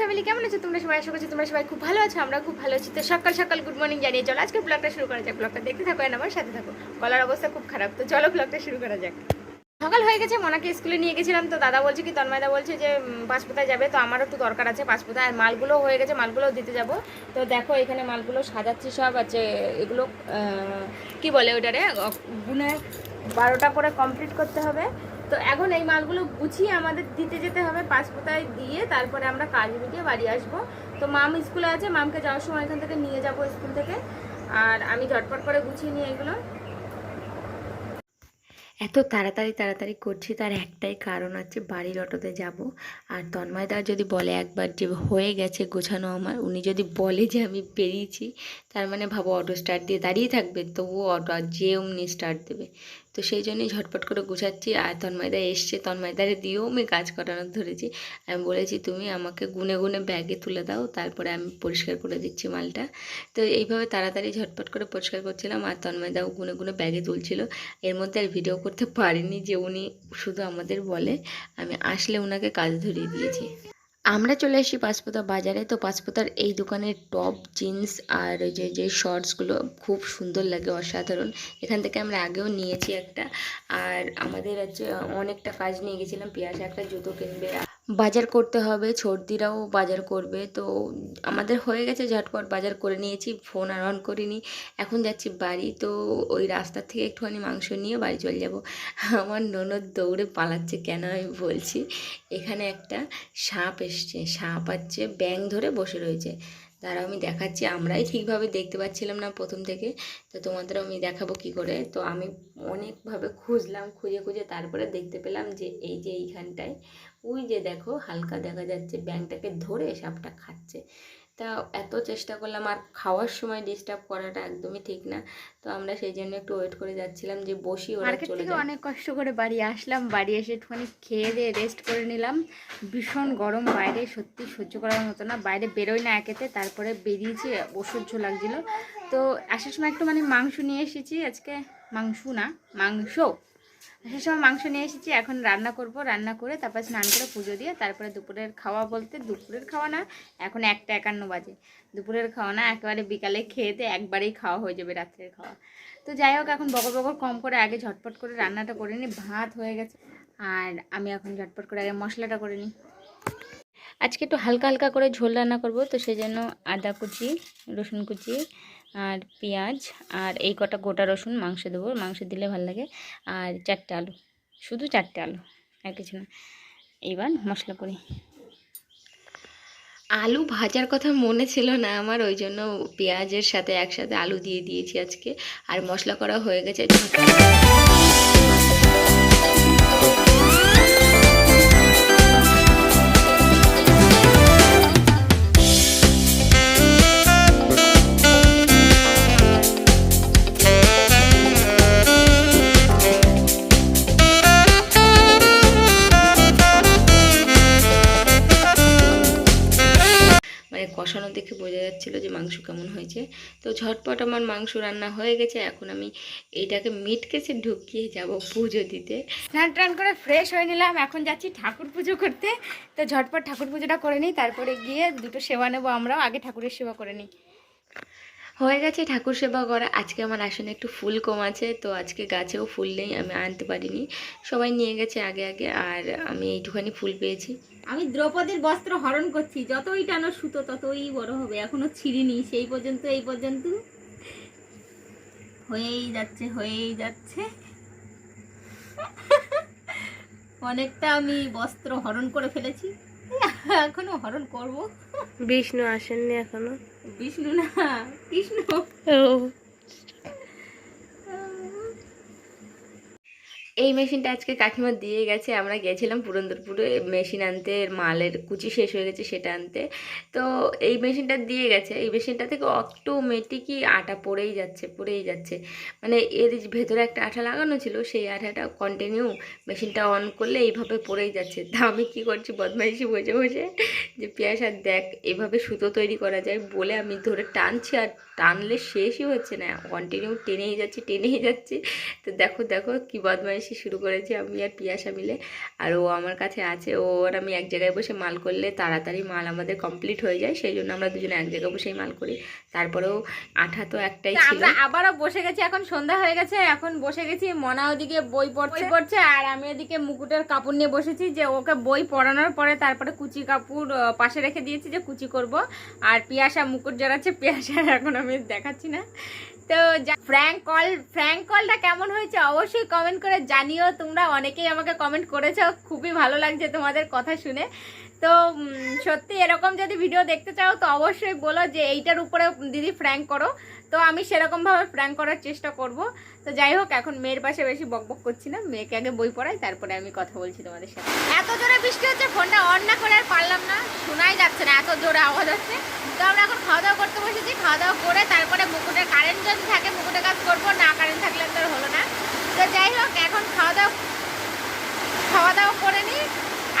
Family কেমন আছো? তোমরা সবাই আশা করছি তোমরা সবাই খুব ভালো আছো আমরা খুব ভালো আছি। তো সকাল সকাল গুড মর্নিং জানিয়ে চলো। আজকে ব্লগটা শুরু করা যাক। ব্লগটা দেখতে থাকো আর আমার সাথে থাকো। গলার অবস্থা খুব খারাপ। তো চলো ব্লগটা শুরু করা যাক। সকাল হয়ে গেছে, মনাকে স্কুলে নিয়ে গেছিলাম। তো দাদা বলছে কি, তন্ময়দা বলছে যে পাঁচপোতায় যাবে। তো আমারও একটু দরকার আছে পাঁচপোতায় আর মালগুলো হয়ে গেছে, মালগুলোও দিতে যাব। তো দেখো, এখানে মালগুলো সাজাচ্ছি সব। আছে, এগুলো কি বলে ওটারে অ- গুনে বারোটা করে কমপ্লিট করতে হবে। তো এখন এই মালগুলো গুছিয়ে আমাদের দিতে যেতে হবে পাঁচপোতায় দিয়ে তারপরে আমরা কাজ মিটিয়ে বাড়ি আসব। তো মাম স্কুলে আছে, মামকে যাওয়ার সময় এখান থেকে নিয়ে যাব স্কুল থেকে। আর আমি ঝটপট করে গুছিয়ে নিয়ে এগুলো। এত তাড়াতাড়ি তাড়াতাড়ি করছি, তার একটাই কারণ আছে, বাড়ির অটোতে যাব। আর তন্ময়দা যদি বলে একবার যে হয়ে গেছে গোছানো আমার, উনি যদি বলে যে আমি পেরিয়েছি, তার মানে ভাবো অটো স্টার্ট দিয়ে দাঁড়িয়ে থাকবে, তবুও অটো আর যে অমনি স্টার্ট দেবে। তো সেই জন্যই ঝটপট করে গুছাচ্ছি। আর তন্ময়দা এসছে। তন্ময়দারে দিয়েও আমি কাজ করানো ধরেছি। আমি বলেছি, তুমি আমাকে গুনে গুনে ব্যাগে তুলে দাও। তারপরে আমি পরিষ্কার করে দিচ্ছি মালটা। তো এইভাবে তাড়াতাড়ি ঝটপট করে পরিষ্কার করছিলাম। আর তন্ময়দাও গুনে গুনে ব্যাগে তুলছিল। এর মধ্যে আর ভিডিও করতে পারিনি যে উনি শুধু আমাদের বলে। আমি আসলে ওনাকে কাজ ধরিয়ে দিয়েছি। আমরা চলে আসি পাঁচপোতা বাজারে। তো পাঁচপোতার এই দোকানের টপ জিন্স আর ওই যে যে শর্টসগুলো খুব সুন্দর লাগে অসাধারণ। এখান থেকে আমরা আগেও নিয়েছি একটা। আর আমাদের হচ্ছে অনেকটা কাজ নিয়ে গেছিলাম। পেঁয়াজ একটা জুতো কিনবে। বাজার করতে হবে, সর্দিরাও বাজার করবে। তো আমাদের হয়ে গেছে ঝটপট বাজার করে নিয়েছি, ফোন আর অন করিনি। এখন যাচ্ছি বাড়ি, তো ওই রাস্তার থেকে একটুখানি মাংস নিয়ে বাড়ি চলে যাব। আমার ননদ দৌড়ে পালাচ্ছে, কেন আমি বলছি? এখানে একটা সাপ এসছে, সাপ আছে ব্যাং ধরে বসে রয়েছে। তারা আমি দেখাচ্ছি, আমরাই ঠিকভাবে দেখতে পাচ্ছিলাম না প্রথম থেকে। তো তোমাদের আমি দেখাবো কি করে। তো আমি অনেকভাবে খুঁজলাম, খুঁজে খুঁজে তারপরে দেখতে পেলাম যে এই যে এইখানটায়, ওই যে দেখো, হালকা দেখা যাচ্ছে ব্যাংটাকে ধরে সাপটা খাচ্ছে। তা এত চেষ্টা করলাম আর খাওয়ার সময় ডিস্টার্ব করাটা একদমই ঠিক না। তো আমরা সেই জন্য একটু ওয়েট করে যাচ্ছিলাম যে বসি ওরা চলে থেকে অনেক কষ্ট করে বাড়ি আসলাম বাড়ি এসে একটুখানি খেয়ে দিয়ে রেস্ট করে নিলাম। ভীষণ গরম বাইরে সত্যি সহ্য করার মতো না। বাইরে বেরোয় না একেতে তারপরে বেরিয়েছি অসহ্য লাগছিল। তো আসার সময় একটু মানে মাংস নিয়ে এসেছি আজকে মাংস না মাংস। আসার সময় মাংস নিয়ে এসেছি, এখন রান্না করব, রান্না করে তারপর স্নান করে পুজো দিয়ে তারপরে দুপুরের খাওয়া বলতে দুপুরের খাওয়া না, এখন একটা একান্ন বাজে। দুপুরের খাওয়া না, একেবারে বিকালে খেয়ে দিয়ে একবারেই খাওয়া হয়ে যাবে রাত্রের খাওয়া। তো যাই হোক, এখন বকর বকর কম করে আগে ঝটপট করে রান্নাটা করে নিই, ভাত হয়ে গেছে। আর আমি এখন ঝটপট করে আগে মশলাটা করে নিই। আজকে একটু হালকা হালকা করে ঝোল রান্না করব, তো সেই জন্য আদা কুচি, রসুন কুচি আর পেঁয়াজ আর এই কটা গোটা রসুন মাংস দেবো। মাংস দিলে ভালো লাগে। আর চারটে আলু, শুধু চারটে আলু, আর কিছু না। এইবার মশলা করি। আলু ভাজার কথা মনে ছিল না আমার, ওই জন্য পেঁয়াজের সাথে একসাথে আলু দিয়ে দিয়েছি আজকে। আর মশলা করা হয়ে গেছে। কষানো দেখে বোঝা যাচ্ছিল যে মাংস কেমন হয়েছে। তো ঝটপট আমার মাংস রান্না হয়ে গেছে, এখন আমি এইটাকে মিট কেসে ঢুকিয়ে যাব পুজো দিতে। স্নান টান করে ফ্রেশ হয়ে নিলাম, এখন যাচ্ছি ঠাকুর পুজো করতে। তো ঝটপট ঠাকুর পুজোটা করে নিই, তারপরে গিয়ে দুটো সেবা নেব আমরাও, আগে ঠাকুরের সেবা করে নিই। হয়ে গেছে, ঠাকুর সেবা করা। আজকে আমার আসনে একটু ফুল কম আছে, তো আজকে গাছেও ফুল নেই, আমি আনতে পারিনি। সবাই নিয়ে গেছে আগে আগে, আর আমি এইটুখানি ফুল পেয়েছি। আমি দ্রৌপদীর বস্ত্র হরণ করছি, যতই টানো সুতো, ততই বড় হবে, এখনও ছিঁড়িনি, সেই পর্যন্ত, এই পর্যন্ত। হয়েই যাচ্ছে হয়েই যাচ্ছে। অনেকটা আমি বস্ত্র হরণ করে ফেলেছি। এখনও হরণ করব। বিষ্ণু আসেননি এখনও। বিষ্ণু না কৃষ্ণ। এই মেশিনটা আজকে কাকিমা দিয়ে গেছে, আমরা গেছিলাম পুরন্দরপুরে, মেশিন আনতে মালের কুচি শেষ হয়ে গেছে সেটা আনতে। তো এই মেশিনটা দিয়ে গেছে, এই মেশিনটা থেকে অটোমেটিকই আটা পড়েই যাচ্ছে পড়েই যাচ্ছে। মানে এর ভেতরে একটা আঠা লাগানো ছিল, সেই আঠাটা কন্টিনিউ মেশিনটা অন করলে এইভাবে পড়েই যাচ্ছে। তা আমি কী করছি, বদমাইশি বসে বসে যে পেঁয়াজ আর দেখ, এভাবে সুতো তৈরি করা যায় বলে আমি ধরে টানছি, আর টানলে শেষই হচ্ছে না। কন্টিনিউ টেনেই যাচ্ছি টেনেই যাচ্ছি। তো দেখো দেখো কী বদমাইশি বদমাইশি শুরু করেছি আমি আর পিয়াসা মিলে। আর ও আমার কাছে আছে ও আর আমি এক জায়গায় বসে মাল করলে তাড়াতাড়ি মাল আমাদের কমপ্লিট হয়ে যায় সেই জন্য আমরা দুজনে এক জায়গায় বসেই মাল করি। তারপরেও আঠা তো একটাই ছিল আমরা আবারও বসে গেছি এখন সন্ধ্যা হয়ে গেছে এখন বসে গেছি মনা ওদিকে বই পড়ছে। বই পড়ছে। আর আমি ওদিকে মুকুটের কাপড় নিয়ে বসেছি যে ওকে বই পড়ানোর পরে তারপরে কুচি কাপড় পাশে রেখে দিয়েছি যে কুচি করব। আর পিয়াসা মুকুট জড়াচ্ছে পিয়াসা এখন আমি দেখাচ্ছি না। তো ফ্র্যাঙ্ক কল ফ্র্যাঙ্ক কলটা কেমন হয়েছে অবশ্যই কমেন্ট করে জানিও। তোমরা অনেকেই আমাকে কমেন্ট করেছ, খুবই ভালো লাগছে তোমাদের কথা শুনে। তো সত্যি এরকম যদি ভিডিও দেখতে চাও, তো অবশ্যই বলো যে এইটার উপরে দিদি ফ্র্যাঙ্ক করো। তো আমি সেরকমভাবে প্র্যাঙ্ক করার চেষ্টা করব। তো যাই হোক এখন মেয়ের পাশে বেশি বকবক করছি না। মেয়েকে আগে বই পড়াই তারপরে আমি কথা বলছি তোমাদের সাথে। এত জোরে বৃষ্টি হচ্ছে ফোনটা অন না করে আর পারলাম না। শোনাই যাচ্ছে না এত জোরে আওয়াজ হচ্ছে। তো আমরা এখন খাওয়া দাওয়া করতে বসেছি খাওয়া দাওয়া করে তারপরে মুকুটের কারেন্ট যদি থাকে মুকুটের কাজ করব না কারেন্ট থাকলে তো হলো না। তো যাই হোক এখন খাওয়া দাওয়া খাওয়া দাওয়া করে নিই।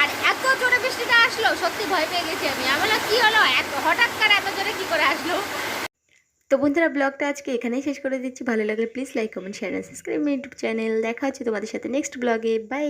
আর এত জোরে বৃষ্টিটা আসলো সত্যি ভয় পেয়ে গেছি আমি। আমি বললাম, কি হলো? এত হঠাৎ করে এত জোরে কি করে আসলো? তো বন্ধুরা, ব্লগটা আজকে এখানেই শেষ করে দিচ্ছি। ভালো লাগলে please like comment share subscribe YouTube channel দেখা হচ্ছে তোমাদের সাথে নেক্সট ব্লগে বাই